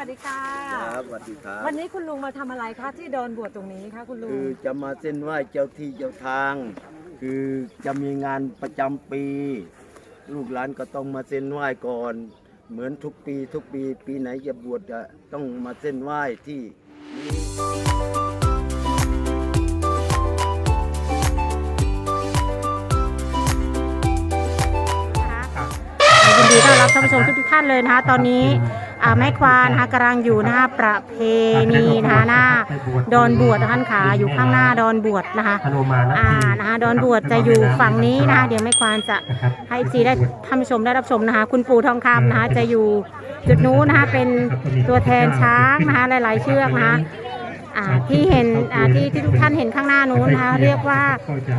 วัสดีค่ะ ครับสวัสดีครับ วันนี้คุณลุงมาทำอะไรคะที่ดอนบวชตรงนี้คะคุณลุง คือจะมาเส้นไหว้เจ้าที่เจ้าทาง คือจะมีงานประจำปี ลูกหลานก็ต้องมาเส้นไหว้ก่อน เหมือนทุกปี ทุกปี ปีไหนจะบวชจะต้องมาเส้นไหว้ที่นี่ยินดีต้อนรับท่านผู้ชมทุกๆท่านเลยนะคะ ตอนนี้อ่า แม่ควานนะคะกำลังอยู่หน้าประเพณีนะคะหน้าดอนบวชนะคะท่านขาอยู่ข้างหน้าดอนบวชนะคะอนุมาณอ่านะคะดอนบวชจะอยู่ฝั่งนี้นะคะเดี๋ยวแม่ควานจะให้ซีได้ท่านผู้ชมได้รับชมนะคะ คุณปู่ทองคำนะคะจะอยู่จุดนู้นนะคะเป็นตัวแทนช้างนะคะหลาย ๆ เชือกนะคะอ่าที่เห็นอ่าที่ที่ทุกท่านเห็นข้างหน้านู้นนะคะเรียกว่า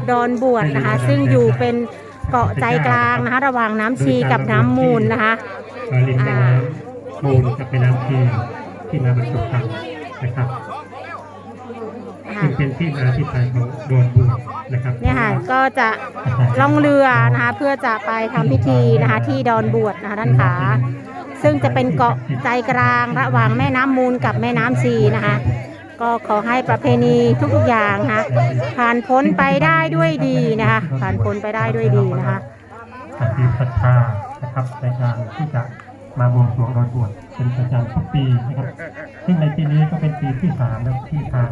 ดอนบวชนะคะ ซึ่งอยู่เป็นเกาะใจกลางนะคะ ระหว่างน้ำชีกับน้ำมูลนะคะ เอ่อลิงแม่น้ำมูลกับแม่น้ำชีที่มาบรรจบกันนะครับค่ะซึ่งเป็นที่มาที่ไปของดอนบัวนะครับเนี่ยค่ะก็จะล่องเรือนะคะ เพื่อจะไปทำพิธีนะคะ ที่ดอนบวชนะคะด้านขาซึ่งจะเป็นเกาะใจกลางระหว่างแม่น้ำมูลกับแม่น้ำชีนะคะ ก็ขอให้ประเพณีทุกๆอย่างนะคะผ่านพ้นไปได้ด้วยดีนะคะ ผ่านพ้นไปได้ด้วยดีนะคะสักดิ์ศรัทธานะครับในการที่จะ มาบวงสรวงดอนบวชเป็นประจำทุกปีนะครับ ซึ่งในปีนี้ก็เป็นปีที่สามแล้วที่ทาง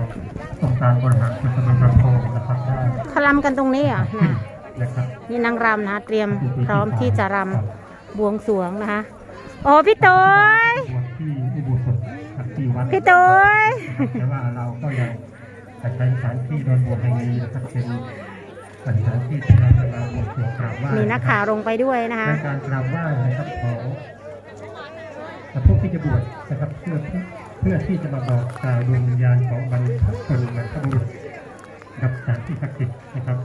องค์การบริหารส่วนตำบลประโพนะครับได้เขารำกันตรงนี้อะขึ้นนะนะครับนี่นางรำนะคะเตรียมพร้อมที่จะรำบวงสรวงนะคะโอ้พี่ตุ้ยบวชที่อุโบสถครับที่วัดพี่ตุ้ยแต่ว่าเราก็ยังใช้สถานที่โดนบวชแห่งนี้นะครับเป็นสถานที่ที่เราจะมาบวงสรวงกราบไหว้มีนักข่าวลงไปด้วยนะคะในการกราบไหว้นะครับของ ผู้ที่จะบวชนะครับเพื่อเพื่อที่จะมาบอกกล่าวดวงวิญญาณของบรรพชนบรรพบุรุษกับสถานที่ศักดิ์สิทธิ์นะครับ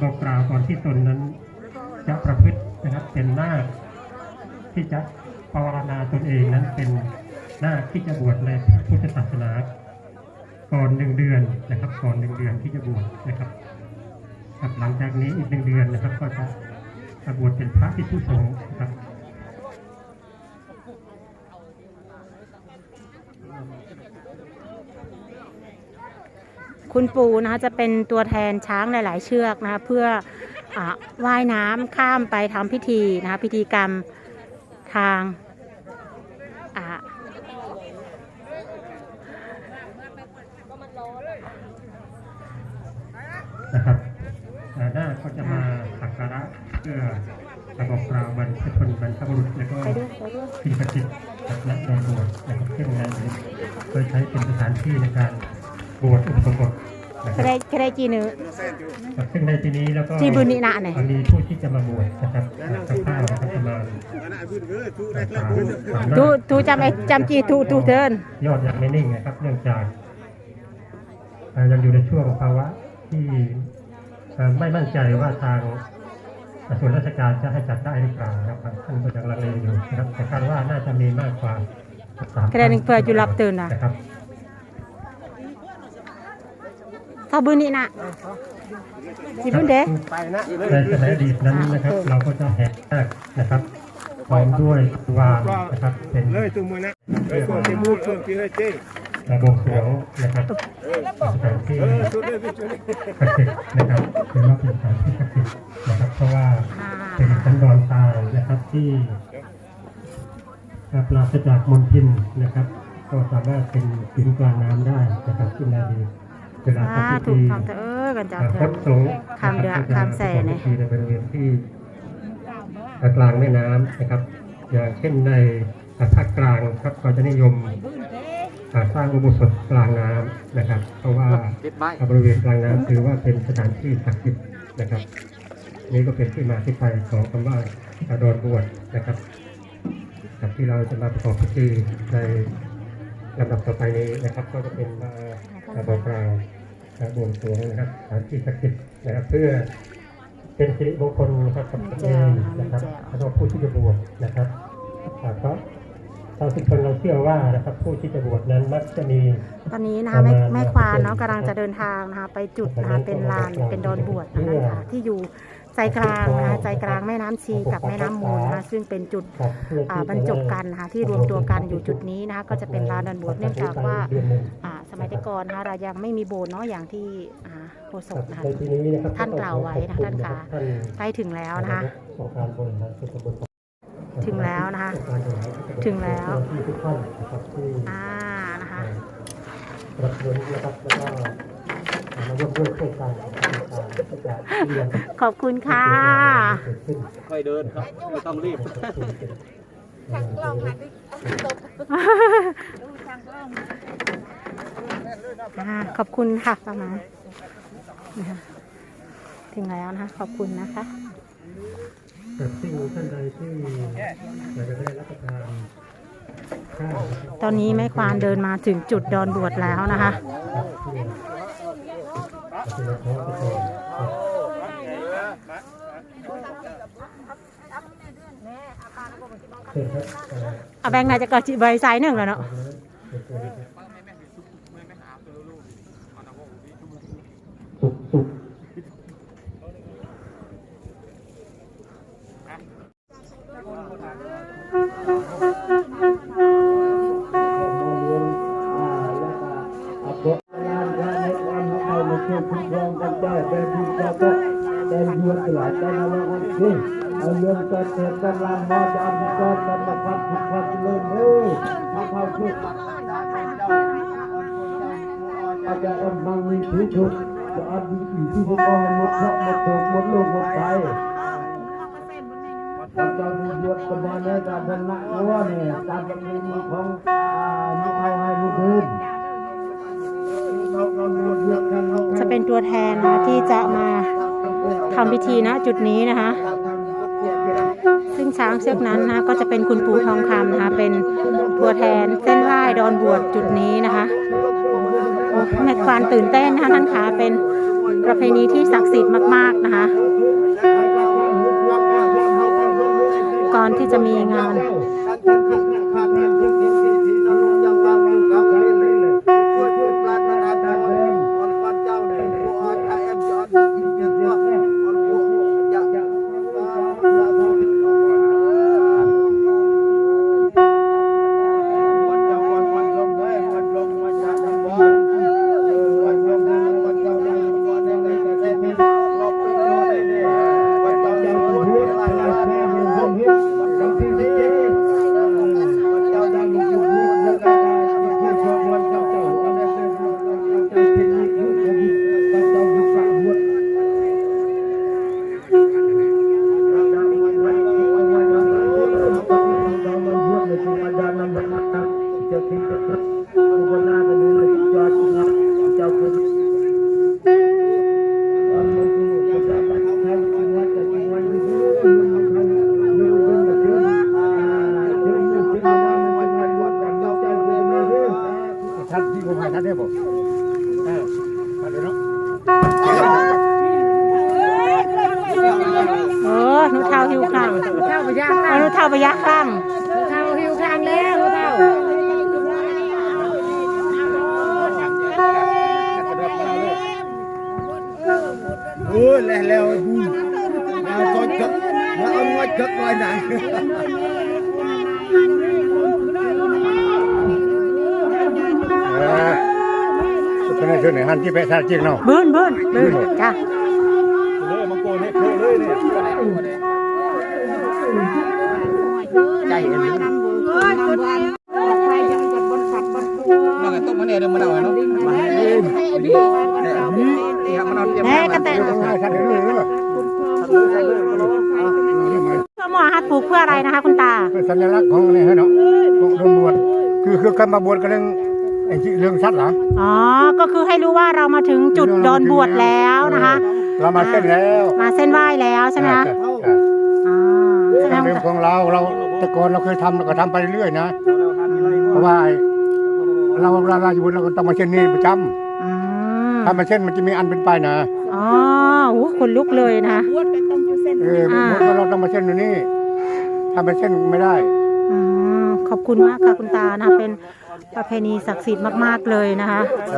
บอกกล่าวก่อนที่ตนนั้น จะประพฤตินะครับเป็นหน้าที่จะภาวนาตนเองนั้นเป็นหน้าที่จะบวชในพระพุทธศาสนา ก่อนหนึ่งเดือนนะครับ ก่อนหนึ่งเดือนที่จะบวชนะครับหลังจากนี้อีกหนึ่งเดือนนะครับ ก็จะจะบวชเป็นพระที่ผู้สงฆ์นะครับ คุณปู่นะคะจะเป็นตัวแทนช้างหลาย ๆ เชือกนะคะเพื่ออาว่ายน้ำข้ามไปทำพิธีนะคะพิธีกรรมทางอ่านะครับอ่าหน้าก็จะมาสักการะเพื่อประกอบกล่าวบรรพชนบรรพบุรุษแล้วก็ไปด้วยไปด้วยสิ่งศักดิ์สิทธิ์กับและในบวชนะครับซึ่งในนี้โดยใช้เป็นสถานที่ในการบวชอุปสมบท นะคก็รับได้ก็ได้จีเนื้อครับซึ่งในที่นี้แล้วก็ที่บุญนินะเนี่ย มีผู้ที่จะมาบวชนะครับคร่าวๆนะครับประมาณสามสามตูรอบตูจำไอ้จำจีตูตูเทินยอดยังไม่นิ่งนะครับเนื่องจากเอ่อยังอยู่ในช่วงภาวะที่เอ่อไม่มั่นใจว่าทางส่วนราชการจะให้จัดได้หรือเปล่านะครับบางท่านก็ยังลังเลอยู่นะครับแต่คาดว่าน่าจะมีมากกว่าสามก็ได้หนึ่งเพื่อจุลับตื่นนะ นะครับ เท่าบุญนินะจีบุญเด้ในสมัยอดีตนั้นนะครับ เราก็จะแห่นาคนะครับพร้อมด้วยวานนะครับ เป็นเลยตัวมือนะเอ้ยตัวที่มูดเพิ่มที่ให้เจ๊ระบบสรวงนะครับสถานที่เออตัวนี้พี่ช่วยศักดิ์สิทธิ์นะครับเป็นว่าเป็นสถานที่ศักดิ์สิทธิ์นะครับ เพราะว่าอ่าเป็นสันดอนตายนะครับที่ปราศจากมลทินนะครับ ก็สามารถเป็นหินกลางน้ำได้นะครับขึ้นใน เวลาอ่าทำพิถูธีกคำเออกันจ้าอ่าเถพอะบสงฆ์คำเดือคำแส่เนี่ยในบริเวณที่กลางแม่น้ำนะครับ อย่างเช่นในภาคกลางครับก็จะนิยมอ่าสร้างอุโบสถกลางน้ำนะครับ เพราะว่าบริเวณกลางน้ำถือว่าเป็นสถานที่ศักดิ์สิทธิ์นะครับ นี่ก็เป็นที่มาที่ไปของคำว่าอาดอนบวชนะครับครับที่เราจะมาประกอบพิธีใน ลำดับต่อไปนี้นะครับก็จะเป็นมาบอกกล่าวการบวงสรวงนะครับสถานที่ศักดิ์สิทธิ์นะครับเพื่อเป็นสิริมงคลนะครับกับตนเองนะครับแล้วก็ผู้ที่จะบวชนะครับอ่าก็ชาวทุกคนเราเชื่อว่านะครับผู้ที่จะบวชนั้นมักจะมี ตอนนี้นะคะแม่แม่ควานเนาะกำลังจะเดินทางนะคะไปจุดนะคะเป็นลานเป็นดอนบวชนะคะที่อยู่ ใจกลางนะคะใจกลางแม่น้ำชีกับแม่น้ำมูลนะคะซึ่งเป็นจุดครับเพื่ออ่าที่บรรจบกันนะคะที่รวมตัวกันอยู่จุดนี้นะคะก็จะเป็นลานดันบวชเนื่องจากว่าอ่าสมัยแต่ก่อนนะคะเรายังไม่มีโบสถ์เนาะอย่างที่อ่าโฆษกนะคะในปีนี้นะครับท่านกล่าวไว้นะคะท่านค่ะท่านใกล้ถึงแล้วนะคะองค์การบริหารส่วนตำบลถึงแล้วนะคะองการบริหารส่วนตำบลถึงแล้วที่ทุกท่านนะครับที่อ่านะคะ มาร่วมด้วยช่วยกันในการที่จะเรียนขอบคุณค่ะเกิดขึ้นค่อยเดินครับไม่ต้องรีบอ่าขอบคุณค่ะประมาณนะคะถึงแล้วนะคะขอบคุณนะคะแต่สิ่งท่านใดที่อยากจะได้รับประทานข้าวนะครับตอนนี้แม่ควานเดินมาถึงจุดดอนบวชแล้วนะคะที่ เอาแบงค์น่าจะเกิดจีบใบสายหนึ่งแล้วเนาะ เอาเรื่องตัวเสร็จกำลังมอจะอันก่อนกันมาความผิดความเลื่อนเลยมาเข้าชุดอาจจะอมบางมีถือชุดจะอันมีอีที่พวกเราหมดเพราะหมดถูกหมดโลกหมดใจเราจะมีบวชกันมาในการชนะว่าเนี่ยตามประเพณีของอ่าน้องไทยให้ลูกพื้น ทำพิธีณจุดนี้นะคะ ซึ่งช้างเชือกนั้นนะคะก็จะเป็นคุณปู่ทองคำนะคะเป็นตัวแทนเส้นไหว้ดอนบวชจุดนี้นะคะแม่ควานตื่นเต้นนะคะท่านขาเป็นประเพณีที่ศักดิ์สิทธิ์มาก ๆ นะคะ ก่อนที่จะมีงาน หิวข้างเท่าไปยากเออหนูเท้าไปยักข้างเท่าหิวข้างแล้วเท่าโอ้ยแล้วแล้วบูเอาก้อนจักแล้วเอางอยจักไว้หนังเออเป็นไงเชิญไหนฮันที่ไปท่าจิ้งเนาะ เบื้นเบื้นเบื้นจ้ะ เลยมังโกเนี่ยเลยเนี่ย ใจเห็น nó là tốt vấn đề đâu mà đâu nó มาให้เล่น thì họ nó แน่กระแตท่าท่านเดี๋ยวเลยเนาะเพื่อหมอฮัดปลูกเพื่ออะไรนะคะคุณตาเป็นสัญลักษณ์ของนี่ฮะเนาะของโดนบวชคือคือการมาบวชกันเรื่องไอ้ที่เรื่องชัดเหรอ อ๋อ ก็คือให้รู้ว่าเรามาถึงจุดดอนบวชแล้วนะคะ เรามาเส้นแล้ว มาเส้นไหว้แล้วใช่ไหมคะอ๋อแสดงเรื่องของเราเรา แต่ก่อนเราเคยทำเราก็ทำไปเรื่อยๆนะเพราะว่าเราเราเราอยู่เราก็ต้องมาเช่นนี้ประจอืมำถ้ามาเช่นมันจะมีอันเป็นไปนะอ๋อโอ้คนลุกเลยนะคะเอออ่าเราต้องมาเช่นอยู่นี่ถ้ามาเช่นไม่ได้ อืมขอบคุณมากค่ะคุณตานะคะเป็นประเพณีศักดิ์สิทธิ์มากๆเลยนะคะเ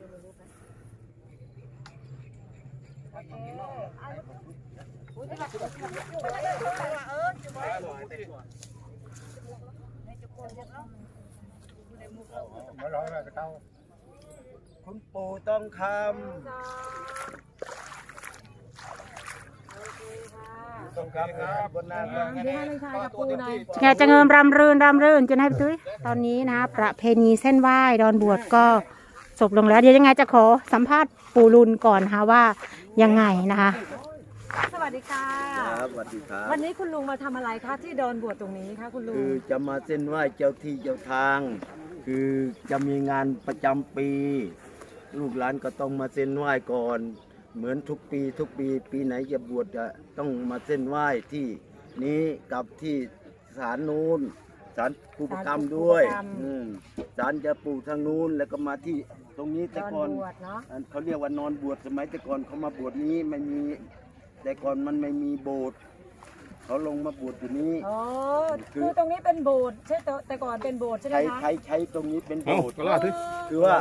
ออเคุณปู่ต้องคำต้องคำครับบนหน้าต้องแกจะเงิมรำรื่นรำรื่นจนให้ตุ้ยตอนนี้นะ ประเพณีเส้นไหว้ดอนบวชก็ จบลงแล้ว เดี๋ยวยังไงจะขอสัมภาษณ์ปู่รุนก่อนนะคะว่ายังไงนะคะ สวัสดีค่ะ ครับสวัสดีครับ วันนี้คุณลุงมาทำอะไรคะที่ดอนบวชตรงนี้คะคุณลุง คือจะมาเส้นไหว้เจ้าที่เจ้าทาง คือจะมีงานประจำปี ลูกหลานก็ต้องมาเส้นไหว้ก่อน เหมือนทุกปี ทุกปี ปีไหนจะบวชจะต้องมาเส้นไหว้ที่นี้กับที่ศาลนู้นศาลปูปกรรมด้วยศาลปู่ปกรรม อืมศาลจะปู่ทางนู้นแล้วก็มาที่ ตรงนี้ดแต่อนก่อนบวชเนาะอันเขาเรียกว่านอนบวชสมัยแต่ก่อนเขามาบวชนี้ไม่มีแต่ก่อนมันไม่มีโบสถ์เขาลงมาบวชอยู่นี้ อ๋อคือตรงนี้เป็นโบสถ์ใช่แต่แต่ก่อนเป็นโบสถ์ใช่ไหมใช้คะใช้ใช้ตรงนี้เป็นโบสถ์ก็ล่าทึ คือว่า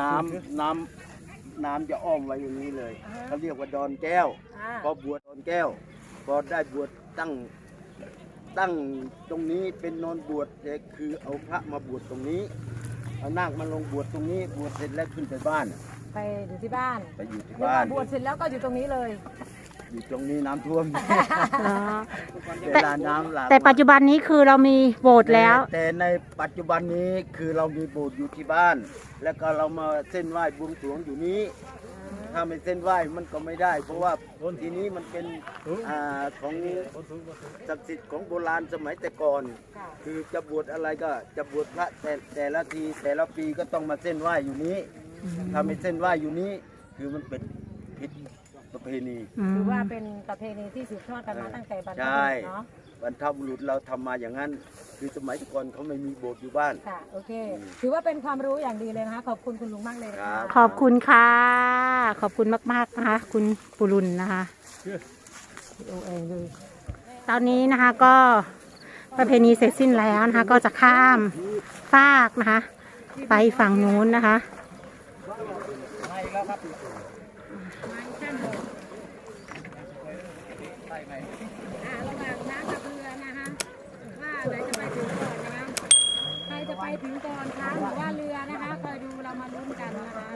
น้ำน้ำน้ำจะอ้อมไว้อย่างนี้เลยเขาเรียกว่าดอนแก้ว อ่าพอบวชดอนแก้ว พอได้บวชตั้งตั้งตรงนี้เป็นนอนบวชแต่คือเอาพระมาบวชตรงนี้ เอานาคมาลงบวชตรงนี้บวชเสร็จแล้วขึ้นไปบ้าน ไปอยู่ที่บ้านไปอยู่ที่เรียกบ้าว่านบวชเสร็จแล้วก็อยู่ตรงนี้เลย อยู่ตรงนี้น้ำท่วมอ๋อเวลาน้ำหลากแต่ปัจจุบันนี้คือเรามีโบสถ์แล้ว แต่ในปัจจุบันนี้คือเรามีโบสถ์อยู่ที่บ้าน แล้วก็เรามาเส้นไหว้บวงสรวงอยู่นี้ ถ้าไม่เส้นไหว้มันก็ไม่ได้ เพราะว่าทีนี้มันเป็นอ่าของศักดิ์สิทธิ์ของโบราณสมัยแต่ก่อนค่ะคือจะบวชอะไรก็จะบวชพระแต่แต่ละทีแต่ละปีก็ต้องมาเส้นไหว้อยู่นี้ถ้าไม่เส้นไหว้อยู่นี้ คือมันเป็นผิดประเพณีอืมถือว่าเป็นประเพณีที่สืบทอดกันมาตั้งแต่บรรพใช่บุรุษเนาะ บรรพบุรุษเราทำมาอย่างนั้น คือสมัยก่อนเขาไม่มีโบสถ์อยู่บ้าน ค่ะ โอเค ถือว่าเป็นความรู้อย่างดีเลยนะคะ ขอบคุณคุณลุงมากเลยนะครัคะบขอบคุณค่ะ ขอบคุณมากๆนะคะ คุณปุรุนนะคะดูเองดูตอนนี้นะคะก็ประเพณีเสร็จสิ้นแล้วนะคะ ก็จะข้ามฟากนะคะ ไปฝั่งนู้นนะคะค ไปถึงก่อนคะหรือว่าเรือนะคะคอยดูเรามาลุ้นกันนะคะ